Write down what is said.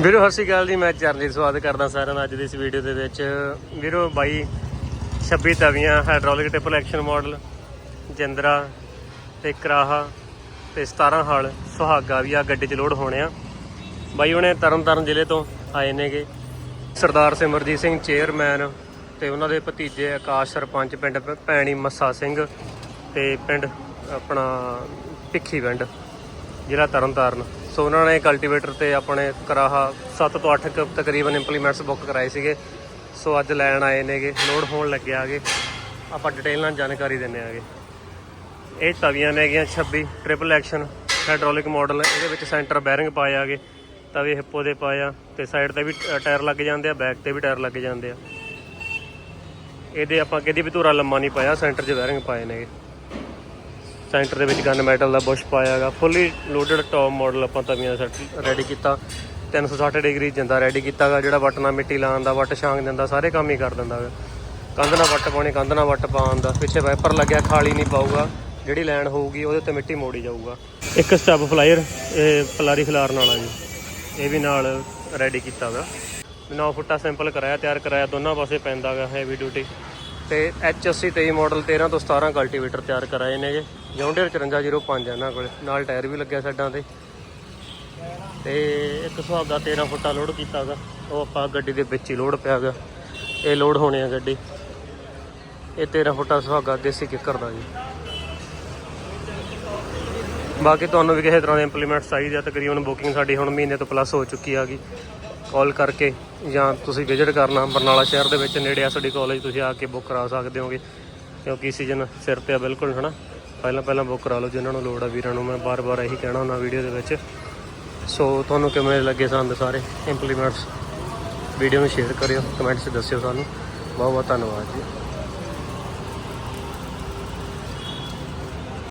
ਵੀਰੋ, ਸਤਿ ਸ਼੍ਰੀ ਅਕਾਲ ਜੀ। ਮੈਂ ਚਰਨਜੀਤ ਸਵਾਗਤ ਕਰਦਾ ਸਾਰਿਆਂ ਦਾ ਅੱਜ ਦੀ ਇਸ ਵੀਡੀਓ ਦੇ ਵਿੱਚ। ਵੀਰੋ, ਬਾਈ 26 ਤਵੀਆਂ ਹਾਈਡ੍ਰੋਲਿਕ ਟ੍ਰਿਪਲ ਐਕਸ਼ਨ ਮਾਡਲ ਜਿੰਦਰਾ ਤੇ ਕਰਾਹਾ ਤੇ 17 ਹਲ, ਸੁਹਾਗਾ ਵੀ ਆ, ਗੱਡੀ 'ਚ ਲੋਡ ਹੋਣੇ ਆ। ਬਾਈ ਉਹਨੇ ਤਰਨਤਾਰਨ ਜ਼ਿਲ੍ਹੇ ਤੋਂ ਆਏ ਨੇਗੇ। ਸਰਦਾਰ ਸਿਮਰਜੀਤ ਸਿੰਘ ਚੇਅਰਮੈਨ ਤੇ ਉਹਨਾਂ ਦੇ ਭਤੀਜੇ ਆਕਾਸ਼ ਸਰਪੰਚ ਪਿੰਡ ਭੈਣੀ ਮੱਸਾ ਸਿੰਘ ਤੇ ਪਿੰਡ ਆਪਣਾ ਭਿੱਖੀ ਪਿੰਡ, ਜ਼ਿਲ੍ਹਾ ਤਰਨਤਾਰਨ। ਸੋ ਉਹਨਾਂ ਨੇ ਕਲਟੀਵੇਟਰ ਤੇ ਆਪਣੇ ਕਰਾਹਾ 7 ਤੋਂ 8 ਤਕਰੀਬਨ ਇੰਪਲੀਮੈਂਟਸ ਬੁੱਕ ਕਰਾਏ ਸੀਗੇ। ਸੋ ਅੱਜ ਲੈਣ ਆਏ ਨੇਗੇ। ਲੋਡ ਹੋਣ ਲੱਗਿਆ ਆਗੇ। ਆਪਾਂ ਡਿਟੇਲ ਨਾਲ ਜਾਣਕਾਰੀ ਦਿੰਨੇ ਆਗੇ। ਇਹ ਤਵੀਆਂ ਨੇਗੀਆਂ 26 ਟ੍ਰਿਪਲ ਐਕਸ਼ਨ ਹਾਈਡ੍ਰੋਲਿਕ ਮਾਡਲ ਇਹਦੇ ਵਿੱਚ ਸੈਂਟਰ ਬੈਰਿੰਗ ਪਾਏ ਆਗੇ। ਤਵੇ ਹਿੱਪੋ ਦੇ ਪਾਏ ਆ। ਤੇ ਸਾਈਡ ਤੇ ਵੀ ਟ- ਟਾਇਰ ਲੱਗ ਜਾਂਦੇ ਆ ਬੈਕ ਤੇ ਵੀ ਟਾਇਰ ਲੱਗ ਜਾਂਦੇ ਆ। ਇਹਦੇ ਆਪਾਂ ਕਿਹਦੀ ਵੀ ਧੂਰਾ ਲੰਮਾ ਨਹੀਂ ਪਾਇਆ ਸੈਂਟਰ 'ਚ ਬੈਰਿੰਗ ਪਾਏ ਨੇਗੇ। ਸੈਂਟਰ ਦੇ ਵਿੱਚ ਗਨ ਮੈਟਲ ਦਾ ਬੁਸ਼ ਪਾਇਆ ਹੈਗਾ। ਫੁੱਲੀ ਲੋਡਡ ਟੌਪ ਮਾਡਲ ਆਪਾਂ ਤਵੀਆਂ ਸੈਟ ਰੈਡੀ ਕੀਤਾ। 360 ਡਿਗਰੀ ਜਿੰਦਾ ਰੈਡੀ ਕੀਤਾਗਾ ਜਿਹੜਾ ਵੱਟ ਨਾਲ ਮਿੱਟੀ ਲਾਉਣ ਦਾ, ਵੱਟ ਛਾਂਗ ਦਿੰਦਾ ਸਾਰੇ ਕੰਮ ਹੀ ਕਰ ਦਿੰਦਾ ਹੈਗਾ। ਕੰਧ ਨਾਲ ਵੱਟ ਪਾਉਣੀ, ਕੰਧ ਨਾਲ ਵੱਟ ਪਾਉਣ ਦਾ। ਪਿੱਛੇ ਵਾਈਪਰ ਲੱਗਿਆ, ਖਾਲੀ ਨਹੀਂ ਪਾਊਗਾ। ਜਿਹੜੀ ਲਾਈਨ ਹੋਊਗੀ, ਉਹਦੇ ਉੱਤੇ ਮਿੱਟੀ ਮੋੜੀ ਜਾਊਗਾ। ਇੱਕ ਸਟੈਪ ਫਲਾਇਰ ਇਹ ਫਲਾਰੀ ਖਿਲਾਰਨ ਵਾਲਾ ਜੀ। ਇਹ ਵੀ ਨਾਲ ਰੈਡੀ ਕੀਤਾ ਵਾ 9 ਫੁੱਟਾ ਸਿੰਪਲ ਕਰਾਇਆ, ਤਿਆਰ ਕਰਾਇਆ, ਦੋਨਾਂ ਪਾਸੇ ਪੈਂਦਾ ਪੈਂਦਾਗਾ ਹੈਵੀ ਡਿਊਟੀ ਤੇ H80 23 ਮਾਡਲ 13 ਤੋਂ 17 ਕਲਟੀਵੇਟਰ ਤਿਆਰ ਕਰਾਏ ਨੇਗੇ। ਜੌਂਡੀਅਰ 5405 ਇਹਨਾਂ ਕੋਲ। ਨਾਲ ਟਾਇਰ ਵੀ ਲੱਗਿਆ ਸਾਈਡਾਂ ਤੇ। ਤੇ ਇੱਕ ਸੁਹਾਗਾ 13 ਫੁੱਟਾ ਲੋਡ ਕੀਤਾਗਾ। ਉਹ ਆਪਾਂ ਗੱਡੀ ਦੇ ਵਿੱਚ ਹੀ ਲੋਡ ਪਿਆਗਾ। ਇਹ ਲੋਡ ਹੋਣੀ ਆ ਗੱਡੀ। ਇਹ 13 ਫੁੱਟਾ ਸੁਹਾਗਾ ਦੇਸੀ ਕਿੱਕਰ ਦਾ ਜੀ। ਬਾਕੀ ਤੁਹਾਨੂੰ ਵੀ ਕਿਸੇ ਤਰ੍ਹਾਂ ਦੇ ਇੰਪਲੀਮੈਂਟ ਚਾਹੀਦੇ ਆ। ਤਕਰੀਬਨ ਬੁਕਿੰਗ ਸਾਡੀ ਹੁਣ ਮਹੀਨੇ ਤੋਂ ਪਲੱਸ ਹੋ ਚੁੱਕੀ ਆ ਆਗੀ ਕਾਲ ਕਰਕੇ ਜਾਂ ਤੁਸੀਂ ਵਿਜ਼ਿਟ ਕਰਨਾ ਬਰਨਾਲਾ ਸ਼ਹਿਰ ਦੇ ਵਿੱਚ ਨੇੜੇ ਆ ਸਾਡੀ ਕਾਲਜ ਤੁਸੀਂ ਆ ਕੇ ਬੁੱਕ ਕਰਾ ਸਕਦੇ ਹੋਗੇ। ਕਿਉਂਕਿ ਸੀਜ਼ਨ ਸਿਰ ਤੇ ਆ ਬਿਲਕੁਲ, ਹਨਾ? ਪਹਿਲਾਂ ਪਹਿਲਾਂ ਬੁੱਕ ਕਰਾ ਲਓ, ਜਿਨ੍ਹਾਂ ਨੂੰ ਲੋੜ ਆ ਵੀਰਾਂ ਨੂੰ। ਮੈਂ ਬਾਰ-ਬਾਰ ਇਹੀ ਕਹਿਣਾ ਹੁੰਦਾ ਵੀਡੀਓ ਦੇ ਵਿੱਚ। ਸੋ ਤੁਹਾਨੂੰ ਕਿਵੇਂ ਲੱਗੇ ਸੰਦ ਸਾਰੇ? ਇੰਪਲੀਮੈਂਟਸ ਵੀਡੀਓ ਨੂੰ ਸ਼ੇਅਰ ਕਰਿਓ ਕਮੈਂਟਸ ਦੱਸਿਓ ਸਾਨੂੰ। ਬਹੁਤ ਬਹੁਤ ਧੰਨਵਾਦ ਜੀ।